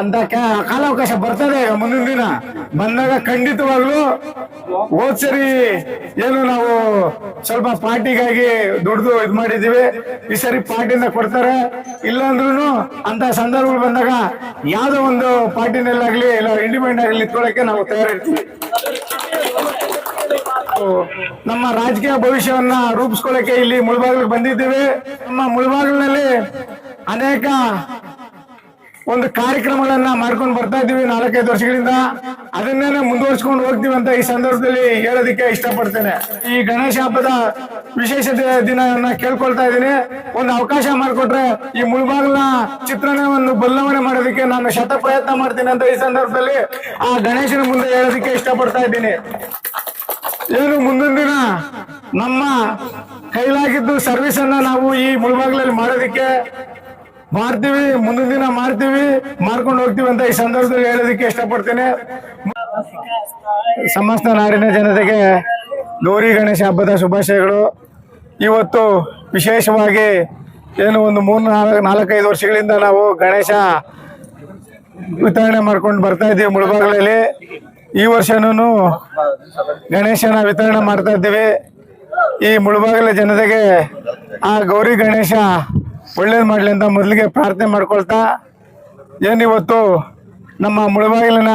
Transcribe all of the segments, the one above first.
ಅಂತ ಕಾಲಾವಕಾಶ ಬರ್ತದೆ ಮುಂದಿನ ದಿನ. ಬಂದಾಗ ಖಂಡಿತವಾಗ್ಲೂ ಹೋದ್ ಸರಿ ಏನು ನಾವು ಸ್ವಲ್ಪ ಪಾರ್ಟಿಗಾಗಿ ದುಡ್ದು ಇದ್ ಮಾಡಿದೀವಿ ಈ ಸರಿ ಪಾರ್ಟಿಯಿಂದ ಕೊಡ್ತಾರೆ. ಇಲ್ಲಾಂದ್ರೂ ಅಂತ ಸಂದರ್ಭಗಳು ಬಂದಾಗ ಯಾವ್ದೋ ಒಂದು ಪಾರ್ಟಿನಲ್ಲಾಗ್ಲಿ ಇಲ್ಲ ಇಂಡಿಪೆಂಡೆಂಟ್ ಆಗಲಿ ನಿಂತ್ಕೊಳ್ಳೋಕೆ ನಾವು ತಯಾರಿರ್ತೀವಿ. ನಮ್ಮ ರಾಜಕೀಯ ಭವಿಷ್ಯವನ್ನ ರೂಪಿಸ್ಕೊಳಕ್ಕೆ ಇಲ್ಲಿ ಮುಳಬಾಗಿಲಿಗೆ ಬಂದಿದ್ದೇವೆ. ನಮ್ಮ ಮುಳಬಾಗಿಲಿನಲ್ಲಿ ಅನೇಕ ಒಂದು ಕಾರ್ಯಕ್ರಮಗಳನ್ನ ಮಾಡ್ಕೊಂಡು ಬರ್ತಾ ಇದ್ದೀವಿ ನಾಲ್ಕೈದು ವರ್ಷಗಳಿಂದ. ಅದನ್ನೇ ಮುಂದುವರ್ಸ್ಕೊಂಡು ಹೋಗ್ತೀವಿ ಅಂತ ಈ ಸಂದರ್ಭದಲ್ಲಿ ಹೇಳೋದಕ್ಕೆ ಇಷ್ಟಪಡ್ತೇನೆ. ಈ ಗಣೇಶ ಹಬ್ಬದ ವಿಶೇಷ ದಿನವನ್ನ ಕೇಳ್ಕೊಳ್ತಾ ಇದ್ದೀನಿ. ಒಂದು ಅವಕಾಶ ಮಾಡಿಕೊಟ್ರೆ ಈ ಮುಳ್ಬಾಗ್ಲ ಚಿತ್ರಣವನ್ನು ಬದಲಾವಣೆ ಮಾಡೋದಕ್ಕೆ ನಾನು ಶತ ಪ್ರಯತ್ನ ಮಾಡ್ತೀನಿ ಅಂತ ಈ ಸಂದರ್ಭದಲ್ಲಿ ಆ ಗಣೇಶನ ಮುಂದೆ ಹೇಳೋದಕ್ಕೆ ಇಷ್ಟಪಡ್ತಾ ಇದ್ದೀನಿ. ಏನು ಮುಂದಿನ ದಿನ ನಮ್ಮ ಕೈಲಾಗಿದ್ದು ಸರ್ವಿಸ್ ಅನ್ನ ನಾವು ಈ ಮುಳಬಾಗಿಲಲ್ಲಿ ಮಾಡೋದಕ್ಕೆ ಮಾಡ್ತೀವಿ ಮುಂದಿನ ದಿನ ಮಾರ್ತೀವಿ, ಮಾರ್ಕೊಂಡು ಹೋಗ್ತೀವಿ ಅಂತ ಈ ಸಂದರ್ಭದಲ್ಲಿ ಹೇಳೋದಕ್ಕೆ ಇಷ್ಟಪಡ್ತೇನೆ. ಸಮಸ್ತ ನಾಡಿನ ಜನತೆಗೆ ಗೌರಿ ಗಣೇಶ ಹಬ್ಬದ ಶುಭಾಶಯಗಳು. ಇವತ್ತು ವಿಶೇಷವಾಗಿ ಏನು ಒಂದು ಮೂರು ನಾಲ್ಕು, ನಾಲ್ಕೈದು ವರ್ಷಗಳಿಂದ ನಾವು ಗಣೇಶ ವಿತರಣೆ ಮಾಡ್ಕೊಂಡು ಬರ್ತಾ ಇದ್ದೀವಿ ಮುಳಬಾಗಲಲ್ಲಿ. ಈ ವರ್ಷನೂ ಗಣೇಶನ ವಿತರಣೆ ಮಾಡ್ತಾ ಇದ್ದೀವಿ. ಈ ಮುಳಬಾಗಲ ಜನತೆಗೆ ಆ ಗೌರಿ ಗಣೇಶ ಒಳ್ಳೇದು ಮಾಡಲಿ ಅಂತ ಮೊದಲಿಗೆ ಪ್ರಾರ್ಥನೆ ಮಾಡ್ಕೊಳ್ತಾ ಏನಿವತ್ತು ನಮ್ಮ ಮುಳಬಾಗಿಲಿನ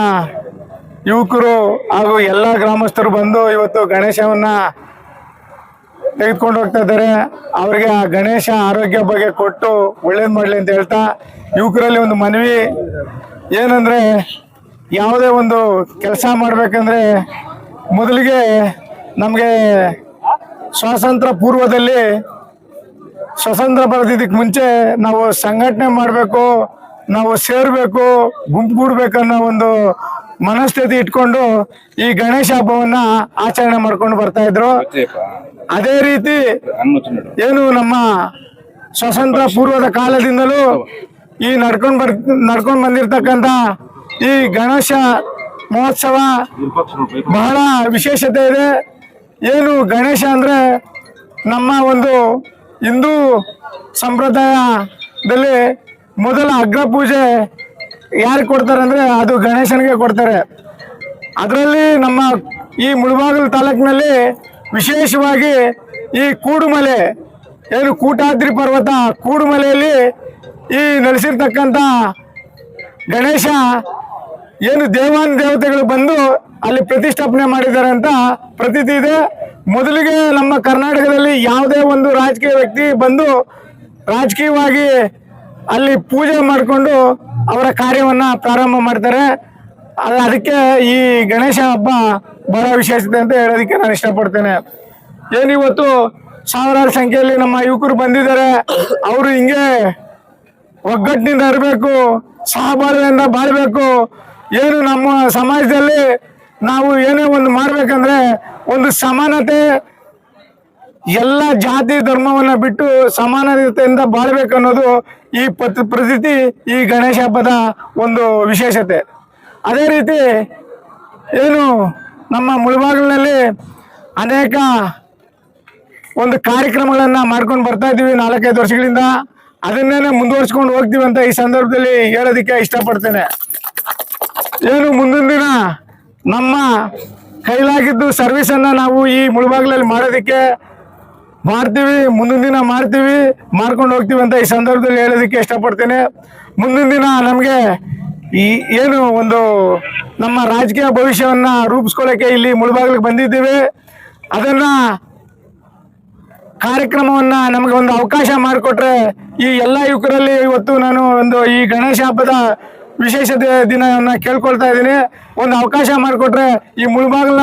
ಯುವಕರು ಹಾಗೂ ಎಲ್ಲ ಗ್ರಾಮಸ್ಥರು ಬಂದು ಇವತ್ತು ಗಣೇಶವನ್ನು ತೆಗೆದುಕೊಂಡು ಹೋಗ್ತಾ ಇದ್ದಾರೆ. ಅವರಿಗೆ ಆ ಗಣೇಶ ಆರೋಗ್ಯ ಬಗ್ಗೆ ಕೊಟ್ಟು ಒಳ್ಳೇದು ಮಾಡಲಿ ಅಂತ ಹೇಳ್ತಾ, ಯುವಕರಲ್ಲಿ ಒಂದು ಮನವಿ, ಏನಂದರೆ ಯಾವುದೇ ಒಂದು ಕೆಲಸ ಮಾಡಬೇಕಂದ್ರೆ ಮೊದಲಿಗೆ ನಮಗೆ ಸ್ವಾತಂತ್ರ್ಯ ಪೂರ್ವದಲ್ಲಿ ಸ್ವತಂತ್ರ ಬರೋದಿದ್ದಕ್ಕೆ ಮುಂಚೆ ನಾವು ಸಂಘಟನೆ ಮಾಡಬೇಕು, ನಾವು ಸೇರಬೇಕು ಗುಂಪುಗೂಡ್ಬೇಕನ್ನೋ ಒಂದು ಮನಸ್ಥಿತಿ ಇಟ್ಕೊಂಡು ಈ ಗಣೇಶ ಹಬ್ಬವನ್ನ ಆಚರಣೆ ಮಾಡ್ಕೊಂಡು ಬರ್ತಾ ಇದ್ರು. ಅದೇ ರೀತಿ ಏನು ನಮ್ಮ ಸ್ವತಂತ್ರ ಪೂರ್ವದ ಕಾಲದಿಂದಲೂ ಈ ನಡ್ಕೊಂಡ್ ಬರ್, ನಡ್ಕೊಂಡ್ ಬಂದಿರ್ತಕ್ಕಂಥ ಈ ಗಣೇಶ ಮಹೋತ್ಸವ ಬಹಳ ವಿಶೇಷತೆ ಇದೆ. ಏನು ಗಣೇಶ ಅಂದ್ರೆ ನಮ್ಮ ಒಂದು ಹಿಂದೂ ಸಂಪ್ರದಾಯದಲ್ಲಿ ಮೊದಲ ಅಗ್ರ ಪೂಜೆ ಯಾರಿಗೆ ಕೊಡ್ತಾರೆ ಅಂದರೆ ಅದು ಗಣೇಶನಿಗೆ ಕೊಡ್ತಾರೆ. ಅದರಲ್ಲಿ ನಮ್ಮ ಈ ಮುಳಬಾಗಿಲು ತಾಲೂಕಿನಲ್ಲಿ ವಿಶೇಷವಾಗಿ ಈ ಕೂಡುಮಲೆ, ಏನು ಕೂಟಾದ್ರಿ ಪರ್ವತ ಕೂಡುಮಲೆಯಲ್ಲಿ ಈ ನೆಲೆಸಿರ್ತಕ್ಕಂಥ ಗಣೇಶ ಏನು ದೇವಾನ್ ದೇವತೆಗಳು ಬಂದು ಅಲ್ಲಿ ಪ್ರತಿಷ್ಠಾಪನೆ ಮಾಡಿದ್ದಾರೆ ಅಂತ ಪ್ರತೀತಿ ಇದೆ. ಮೊದಲಿಗೆ ನಮ್ಮ ಕರ್ನಾಟಕದಲ್ಲಿ ಯಾವುದೇ ಒಂದು ರಾಜಕೀಯ ವ್ಯಕ್ತಿ ಬಂದು ರಾಜಕೀಯವಾಗಿ ಅಲ್ಲಿ ಪೂಜೆ ಮಾಡಿಕೊಂಡು ಅವರ ಕಾರ್ಯವನ್ನು ಪ್ರಾರಂಭ ಮಾಡ್ತಾರೆ. ಅದು ಅದಕ್ಕೆ ಈ ಗಣೇಶ ಹಬ್ಬ ಬಹಳ ವಿಶೇಷತೆ ಅಂತ ಹೇಳೋದಕ್ಕೆ ನಾನು ಇಷ್ಟಪಡ್ತೇನೆ. ಏನಿವತ್ತು ಸಾವಿರಾರು ಸಂಖ್ಯೆಯಲ್ಲಿ ನಮ್ಮ ಯುವಕರು ಬಂದಿದ್ದಾರೆ. ಅವರು ಹಿಂಗೆ ಒಗ್ಗಟ್ಟಿನಿಂದ ಇರಬೇಕು ಸಹಬಾಳ್ವೆಯಿಂದ ಬಾಳ್ಬೇಕು. ಏನು ನಮ್ಮ ಸಮಾಜದಲ್ಲಿ ನಾವು ಏನೇ ಒಂದು ಮಾಡ್ಬೇಕಂದ್ರೆ ಒಂದು ಸಮಾನತೆ ಎಲ್ಲ ಜಾತಿ ಧರ್ಮವನ್ನ ಬಿಟ್ಟು ಸಮಾನತೆಯಿಂದ ಬಾಳ್ಬೇಕನ್ನೋದು ಈ ಪತ್, ಪ್ರತೀತಿ ಈ ಗಣೇಶ ಹಬ್ಬದ ಒಂದು ವಿಶೇಷತೆ. ಅದೇ ರೀತಿ ಏನು ನಮ್ಮ ಮುಳಬಾಗಿಲಿನಲ್ಲಿ ಅನೇಕ ಒಂದು ಕಾರ್ಯಕ್ರಮಗಳನ್ನ ಮಾಡ್ಕೊಂಡು ಬರ್ತಾ ಇದ್ದೀವಿ ನಾಲ್ಕೈದು ವರ್ಷಗಳಿಂದ. ಅದನ್ನೇ ಮುಂದುವರ್ಸ್ಕೊಂಡು ಹೋಗ್ತೀವಿ ಅಂತ ಈ ಸಂದರ್ಭದಲ್ಲಿ ಹೇಳೋದಕ್ಕೆ ಇಷ್ಟಪಡ್ತೇನೆ. ಏನು ಮುಂದಿನ ದಿನ ನಮ್ಮ ಕೈಲಾಗಿದ್ದು ಸರ್ವಿಸ್ ಅನ್ನ ನಾವು ಈ ಮುಳಬಾಗಿಲಲ್ಲಿ ಮಾಡೋದಕ್ಕೆ ಮಾಡ್ತೀವಿ. ಮುಂದಿನ ದಿನ ಮಾಡ್ತೀವಿ. ಮಾಡ್ಕೊಂಡು ಹೋಗ್ತೀವಿ ಅಂತ ಈ ಸಂದರ್ಭದಲ್ಲಿ ಹೇಳೋದಕ್ಕೆ ಇಷ್ಟಪಡ್ತೀನಿ. ಮುಂದಿನ ದಿನ ನಮಗೆ ಈ ಏನು ಒಂದು ನಮ್ಮ ರಾಜಕೀಯ ಭವಿಷ್ಯವನ್ನ ರೂಪಿಸ್ಕೊಳ್ಳೋಕ್ಕೆ ಇಲ್ಲಿ ಮುಳಬಾಗಿಲಿಗೆ ಬಂದಿದ್ದೀವಿ. ಅದನ್ನ ಕಾರ್ಯಕ್ರಮವನ್ನ ನಮಗೆ ಒಂದು ಅವಕಾಶ ಮಾಡಿಕೊಟ್ರೆ ಈ ಎಲ್ಲ ಯುವಕರಲ್ಲಿ ಇವತ್ತು ನಾನು ಒಂದು ಈ ಗಣೇಶ ಹಬ್ಬದ ವಿಶೇಷ ದಿನವನ್ನ ಕೇಳ್ಕೊಳ್ತಾ ಇದ್ದೀನಿ. ಒಂದು ಅವಕಾಶ ಮಾಡಿಕೊಟ್ರೆ ಈ ಮುಳುಬಾಗ್ಲ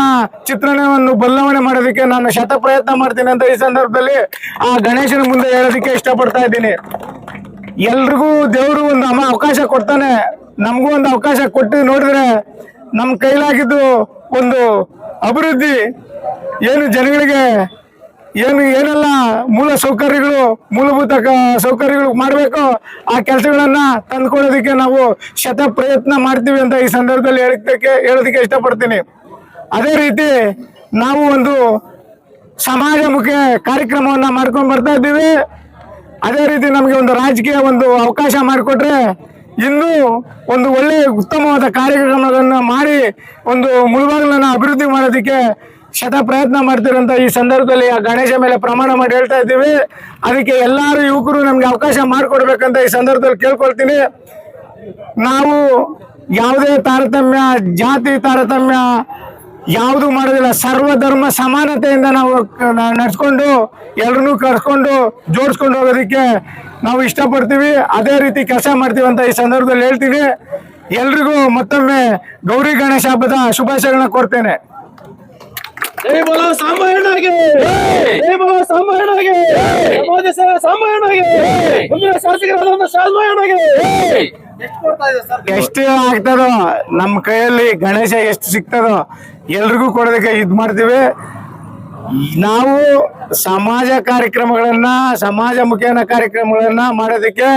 ಚಿತ್ರಣವನ್ನು ಬದಲಾವಣೆ ಮಾಡೋದಕ್ಕೆ ನಾನು ಶತ ಪ್ರಯತ್ನ ಮಾಡ್ತೀನಿ ಅಂತ ಈ ಸಂದರ್ಭದಲ್ಲಿ ಆ ಗಣೇಶನ ಮುಂದೆ ಹೇಳೋದಕ್ಕೆ ಇಷ್ಟಪಡ್ತಾ ಇದ್ದೀನಿ. ಎಲ್ರಿಗೂ ದೇವರು ಒಂದು ಅವಕಾಶ ಕೊಡ್ತಾನೆ. ನಮಗೂ ಒಂದು ಅವಕಾಶ ಕೊಟ್ಟು ನೋಡಿದ್ರೆ ನಮ್ಮ ಕೈಲಾಗಿದ್ದು ಒಂದು ಅಭಿವೃದ್ಧಿ. ಏನು ಜನಗಳಿಗೆ ಏನು ಏನೆಲ್ಲ ಮೂಲ ಸೌಕರ್ಯಗಳು ಮೂಲಭೂತ ಸೌಕರ್ಯಗಳು ಮಾಡಬೇಕು ಆ ಕೆಲಸಗಳನ್ನ ತಂದ್ಕೊಳ್ಳೋದಕ್ಕೆ ನಾವು ಶತ ಪ್ರಯತ್ನ ಮಾಡ್ತೀವಿ ಅಂತ ಈ ಸಂದರ್ಭದಲ್ಲಿ ಹೇಳಕ್ಕೆ ಹೇಳೋದಕ್ಕೆ ಇಷ್ಟಪಡ್ತೀನಿ. ಅದೇ ರೀತಿ ನಾವು ಒಂದು ಸಮಾಜಮುಖಿ ಕಾರ್ಯಕ್ರಮವನ್ನ ಮಾಡ್ಕೊಂಡು ಬರ್ತಾ ಇದ್ದೀವಿ. ಅದೇ ರೀತಿ ನಮಗೆ ಒಂದು ರಾಜಕೀಯ ಒಂದು ಅವಕಾಶ ಮಾಡಿಕೊಟ್ರೆ ಇನ್ನೂ ಒಂದು ಒಳ್ಳೆಯ ಉತ್ತಮವಾದ ಕಾರ್ಯಕ್ರಮಗಳನ್ನು ಮಾಡಿ ಒಂದು ಮುಳುಬಾಗಿಲನ್ನು ಅಭಿವೃದ್ಧಿ ಮಾಡೋದಕ್ಕೆ ಶತ ಪ್ರಯತ್ನ ಮಾಡ್ತಿರೋಂಥ ಈ ಸಂದರ್ಭದಲ್ಲಿ ಆ ಗಣೇಶ ಮೇಲೆ ಪ್ರಮಾಣ ಮಾಡಿ ಹೇಳ್ತಾ ಇದ್ದೀವಿ. ಅದಕ್ಕೆ ಎಲ್ಲರೂ ಯುವಕರು ನಮಗೆ ಅವಕಾಶ ಮಾಡಿಕೊಡ್ಬೇಕಂತ ಈ ಸಂದರ್ಭದಲ್ಲಿ ಕೇಳ್ಕೊಳ್ತೀನಿ. ನಾವು ಯಾವುದೇ ತಾರತಮ್ಯ, ಜಾತಿ ತಾರತಮ್ಯ ಯಾವುದು ಮಾಡೋದಿಲ್ಲ. ಸರ್ವಧರ್ಮ ಸಮಾನತೆಯಿಂದ ನಾವು ನಡೆಸ್ಕೊಂಡು, ಎಲ್ರನ್ನೂ ಕರ್ಸ್ಕೊಂಡು, ಜೋಡಿಸ್ಕೊಂಡು ಹೋಗೋದಕ್ಕೆ ನಾವು ಇಷ್ಟಪಡ್ತೀವಿ. ಅದೇ ರೀತಿ ಕೆಲಸ ಮಾಡ್ತೀವಿ ಅಂತ ಈ ಸಂದರ್ಭದಲ್ಲಿ ಹೇಳ್ತೀವಿ ಎಲ್ರಿಗೂ ಮತ್ತೊಮ್ಮೆ ಗೌರಿ ಗಣೇಶ ಹಬ್ಬದ ಶುಭಾಶಯಗಳನ್ನ ಕೋರ್ತೇನೆ. ಜೈ ಬಲ ಸಾಂಬಣ್ಣಗೆ ಜೈ ಬೋಲೋ ಸಾಂಬಣ್ಣಗೆ ಸಮಾಜ ಸೇವೆ ಸಾಂಬಣ್ಣಗೆ ಮುಂದಿನ ಇದೆ ಸರ್ ಎಷ್ಟು ಆಗ್ತದೋ ನಮ್ಮ ಕೈಯಲ್ಲಿ ಗಣೇಶ ಎಷ್ಟು ಸಿಗ್ತದೋ ಎಲ್ರಿಗೂ ಕೊಡೋದಕ್ಕೆ ಇದು ಮಾಡ್ತೀವಿ. ನಾವು ಸಮಾಜ ಕಾರ್ಯಕ್ರಮಗಳನ್ನ ಸಮಾಜ ಮುಖೇನ ಕಾರ್ಯಕ್ರಮಗಳನ್ನ ಮಾಡೋದಕ್ಕೆ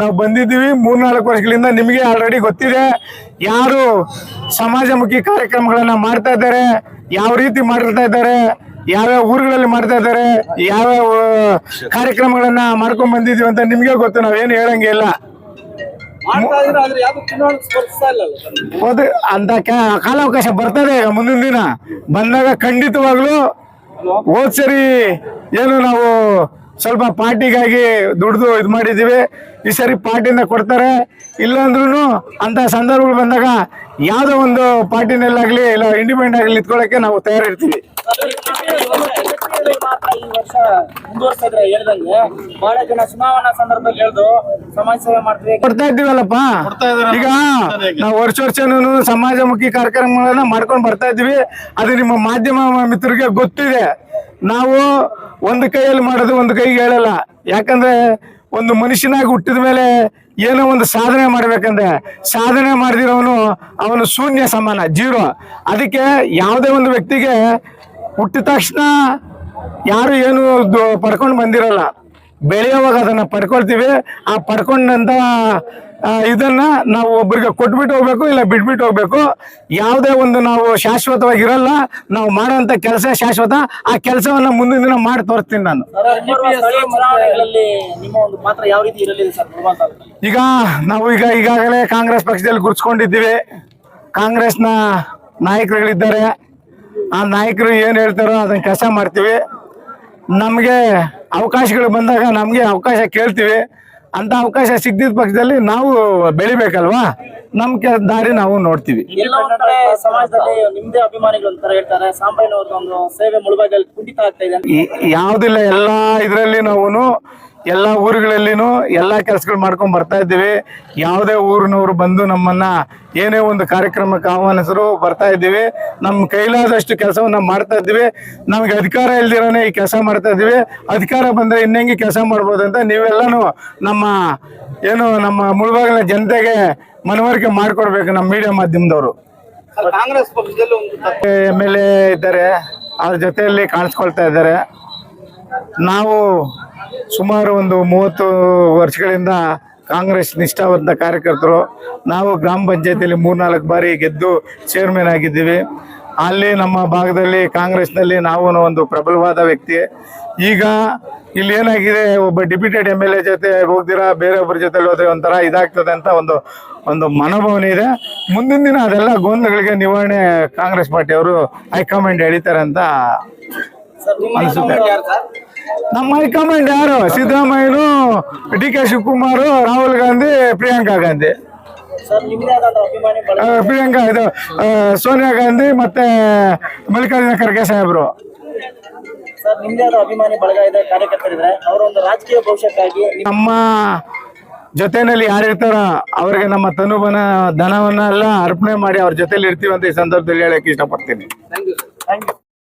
ನಾವು ಬಂದಿದ್ದೀವಿ. ಮೂರ್ನಾಲ್ಕು ವರ್ಷಗಳಿಂದ ನಿಮಗೆ ಆಲ್ರೆಡಿ ಗೊತ್ತಿದೆ. ಯಾರು ಸಮಾಜಮುಖಿ ಕಾರ್ಯಕ್ರಮಗಳನ್ನ ಮಾಡ್ತಾ ಇದ್ದಾರೆ ಯಾವ ರೀತಿ ಮಾಡಿರ್ತಾ ಇದ್ದಾರೆ ಯಾವ್ಯಾವ ಊರುಗಳಲ್ಲಿ ಮಾಡ್ತಾ ಇದ್ದಾರೆ ಯಾವ್ಯಾವ ಕಾರ್ಯಕ್ರಮಗಳನ್ನ ಮಾಡ್ಕೊಂಡ್ ಬಂದಿದೀವಿ ಅಂತ ನಿಮ್ಗೆ ಗೊತ್ತು. ನಾವೇನು ಹೇಳಂಗೆ ಇಲ್ಲ. ಮಾಡ್ತಾ ಇದ್ರೆ ಆದ್ರೆ ಯಾವ್ದು ಚುನಾವಣೆ ಸ್ಪರ್ಧಿಸ್ತಾ ಇಲ್ಲ ಸರ್? ಹೋದ ಅಂತ ಕಾಲಾವಕಾಶ ಬರ್ತದೆ ಈಗ ಮುಂದಿನ ದಿನ. ಬಂದಾಗ ಖಂಡಿತವಾಗ್ಲೂ ಹೋದ್ ಸರಿ ಏನು ನಾವು ಸ್ವಲ್ಪ ಪಾರ್ಟಿಗಾಗಿ ದುಡ್ದು ಇದು ಮಾಡಿದ್ದೀವಿ. ಈ ಸರಿ ಪಾರ್ಟಿನ ಕೊಡ್ತಾರೆ. ಇಲ್ಲಾಂದ್ರೂ ಅಂತ ಸಂದರ್ಭಗಳು ಬಂದಾಗ ಯಾವುದೋ ಒಂದು ಪಾರ್ಟಿನಲ್ಲಾಗಲಿ ಇಲ್ಲ ಇಂಡಿಪೆಂಡೆಂಟ್ ಆಗಲಿ ನಿಂತ್ಕೊಳ್ಳೋಕ್ಕೆ ನಾವು ತಯಾರಿರ್ತೀವಿ. ಈ ವರ್ಷ ಮುಂದುವರ್ಸಿದ್ರೆ ಹೇಳ್ದಂಗೆ. ಬಹಳ ಜನ ಚುನಾವಣಾ ಸಂದರ್ಭದಲ್ಲಿ ಹೇಳ್ದು ಸಮಾಜ ಸೇವೆ ಮಾಡ್ತೀವಿ. ಕೊಡ್ತಾ ಇದ್ದೀವಲ್ಲಪ್ಪ? ಈಗ ನಾವು ವರ್ಷ ವರ್ಷನೂ ಸಮಾಜಮುಖಿ ಕಾರ್ಯಕ್ರಮಗಳನ್ನ ಮಾಡ್ಕೊಂಡು ಬರ್ತಾ ಇದ್ದೀವಿ. ಅದು ನಿಮ್ಮ ಮಾಧ್ಯಮ ಮಿತ್ರರಿಗೆ ಗೊತ್ತಿದೆ. ನಾವು ಒಂದು ಕೈಯಲ್ಲಿ ಮಾಡೋದು ಒಂದು ಕೈಗೆ ಹೇಳಲ್ಲ. ಯಾಕಂದ್ರೆ ಒಂದು ಮನುಷ್ಯನಾಗಿ ಹುಟ್ಟಿದ ಮೇಲೆ ಏನೋ ಒಂದು ಸಾಧನೆ ಮಾಡ್ಬೇಕಂದ್ರೆ ಸಾಧನೆ ಮಾಡಿದಿರೋನು ಅವನು ಶೂನ್ಯ ಸಮಾನ ಜೀರೋ. ಅದಕ್ಕೆ ಯಾವುದೇ ಒಂದು ವ್ಯಕ್ತಿಗೆ ಹುಟ್ಟಿದ ತಕ್ಷಣ ಯಾರು ಏನು ಪಡ್ಕೊಂಡು ಬಂದಿರಲ್ಲ. ಬೆಳೆಯುವಾಗ ಅದನ್ನ ಪಡ್ಕೊಳ್ತೀವಿ. ಆ ಪಡ್ಕೊಂಡಂತ ಇದನ್ನ ನಾವು ಒಬ್ಬರಿಗೆ ಕೊಟ್ಬಿಟ್ಟು ಹೋಗ್ಬೇಕು ಇಲ್ಲ ಬಿಟ್ಬಿಟ್ಟು ಹೋಗ್ಬೇಕು. ಯಾವುದೇ ಒಂದು ನಾವು ಶಾಶ್ವತವಾಗಿ ಇರಲ್ಲ ನಾವು ಮಾಡೋಂಥ ಕೆಲಸ ಶಾಶ್ವತ. ಆ ಕೆಲಸವನ್ನ ಮುಂದಿನ ದಿನ ಮಾಡಿ ತೋರಿಸ್ತೀನಿ ನಾನು. ಈಗ ನಾವು ಈಗ ಈಗಾಗಲೇ ಕಾಂಗ್ರೆಸ್ ಪಕ್ಷದಲ್ಲಿ ಗುರ್ಸ್ಕೊಂಡಿದ್ದೀವಿ ಕಾಂಗ್ರೆಸ್ನ ನಾಯಕರುಗಳಿದ್ದಾರೆ. ಆ ನಾಯಕರು ಏನು ಹೇಳ್ತಾರೋ ಅದನ್ನ ಕೆಲಸ ಮಾಡ್ತೀವಿ. ನಮಗೆ ಅವಕಾಶಗಳು ಬಂದಾಗ ನಮಗೆ ಅವಕಾಶ ಕೇಳ್ತೀವಿ. ಅಂತ ಅವಕಾಶ ಸಿಗ್ದಿದ್ದ ಪಕ್ಷದಲ್ಲಿ ನಾವು ಬೆಳಿಬೇಕಲ್ವಾ? ನಮ್ ದಾರಿ ನಾವು ನೋಡ್ತೀವಿ. ಯಾವುದಿಲ್ಲ ಎಲ್ಲ ಇದರಲ್ಲಿ ನಾವು ಎಲ್ಲ ಊರುಗಳಲ್ಲಿನೂ ಎಲ್ಲ ಕೆಲಸಗಳು ಮಾಡ್ಕೊಂಡು ಬರ್ತಾ ಇದ್ದೀವಿ. ಯಾವುದೇ ಊರಿನವರು ಬಂದು ನಮ್ಮನ್ನ ಏನೇ ಒಂದು ಕಾರ್ಯಕ್ರಮಕ್ಕೆ ಆಹ್ವಾನಿಸರು ಬರ್ತಾ ಇದ್ದೀವಿ. ನಮ್ಮ ಕೈಲಾದಷ್ಟು ಕೆಲಸವನ್ನು ಮಾಡ್ತಾ ಇದ್ದೀವಿ. ನಮಗೆ ಅಧಿಕಾರ ಇಲ್ದಿರೋನೆ ಈ ಕೆಲಸ ಮಾಡ್ತಾ ಇದ್ದೀವಿ. ಅಧಿಕಾರ ಬಂದರೆ ಇನ್ನೆಂಗೆ ಕೆಲಸ ಮಾಡ್ಬೋದು ಅಂತ ನೀವೆಲ್ಲನೂ ನಮ್ಮ ಏನು ನಮ್ಮ ಮುಳುಬಾಗಿಲ ಜನತೆಗೆ ಮನವರಿಕೆ ಮಾಡಿಕೊಡ್ಬೇಕು ನಮ್ಮ ಮೀಡಿಯಾ ಮಾಧ್ಯಮದವರು. ಕಾಂಗ್ರೆಸ್ ಪಕ್ಷದಲ್ಲಿ ಒಂದು ಎಂ ಎಲ್ ಎ ಇದ್ದಾರೆ. ಅವ್ರ ಜೊತೆಯಲ್ಲಿ ಕಾಣಿಸ್ಕೊಳ್ತಾ ಇದ್ದಾರೆ. ನಾವು ಸುಮಾರು ಒಂದು ಮೂವತ್ತು ವರ್ಷಗಳಿಂದ ಕಾಂಗ್ರೆಸ್ ನಿಷ್ಠಾವಂತ ಕಾರ್ಯಕರ್ತರು. ನಾವು ಗ್ರಾಮ ಪಂಚಾಯತಿಯಲ್ಲಿ ಮೂರ್ನಾಲ್ಕು ಬಾರಿ ಗೆದ್ದು ಚೇರ್ಮನ್ ಆಗಿದ್ದೀವಿ. ಅಲ್ಲಿ ನಮ್ಮ ಭಾಗದಲ್ಲಿ ಕಾಂಗ್ರೆಸ್ನಲ್ಲಿ ನಾವು ಒಂದು ಪ್ರಬಲವಾದ ವ್ಯಕ್ತಿ. ಈಗ ಇಲ್ಲಿ ಏನಾಗಿದೆ ಒಬ್ಬ ಡಿಪ್ಯೂಟೆಡ್ ಎಂ ಎಲ್ ಎ ಜೊತೆ ಹೋಗ್ದಿರಾ ಬೇರೆಯೊಬ್ಬರ ಜೊತೆ ಹೋದ್ರೆ ಒಂಥರ ಇದಾಗ್ತದೆ ಅಂತ ಒಂದು ಒಂದು ಮನೋಭಾವನೆ ಇದೆ. ಮುಂದಿನ ದಿನ ಅದೆಲ್ಲ ಗೊಂದಲಗಳಿಗೆ ನಿವಾರಣೆ ಕಾಂಗ್ರೆಸ್ ಪಾರ್ಟಿಯವರು ಹೈಕಮಾಂಡ್ ಎಳಿತಾರೆ ಅಂತ ಅನ್ಸುತ್ತೆ. ನಮ್ಮ ಹೈಕಮಾಂಡ್ ಯಾರು? ಸಿದ್ದರಾಮಯ್ಯನು ಡಿ ಕೆ ಶಿವಕುಮಾರ್ ರಾಹುಲ್ ಗಾಂಧಿ ಪ್ರಿಯಾಂಕಾ ಗಾಂಧಿ. ಪ್ರಿಯಾಂಕಾ ಇದು ಸೋನಿಯಾ ಗಾಂಧಿ ಮತ್ತೆ ಮಲ್ಲಿಕಾರ್ಜುನ ಖರ್ಗೆ ಸಾಹೇಬರು. ಸರ್ ನಿಮ್ದೇ ಅಭಿಮಾನಿ ಬಳಗ ಇದೆ ಕಾರ್ಯಕರ್ತರಿದ್ರೆ ಅವರ ಒಂದು ರಾಜಕೀಯ ಭವಿಷ್ಯಕ್ಕಾಗಿ ನಿಮ್ಮ ಜೊತೆನಲ್ಲಿ ಯಾರಿರ್ತಾರ ಅವ್ರಿಗೆ ನಮ್ಮ ತನುಬನ ಧನವನ್ನ ಎಲ್ಲ ಅರ್ಪಣೆ ಮಾಡಿ ಅವ್ರ ಜೊತೆಲಿ ಇರ್ತೀವಿ ಅಂತ ಈ ಸಂದರ್ಭದಲ್ಲಿ ಹೇಳಕ್ ಇಷ್ಟಪಡ್ತೀನಿ.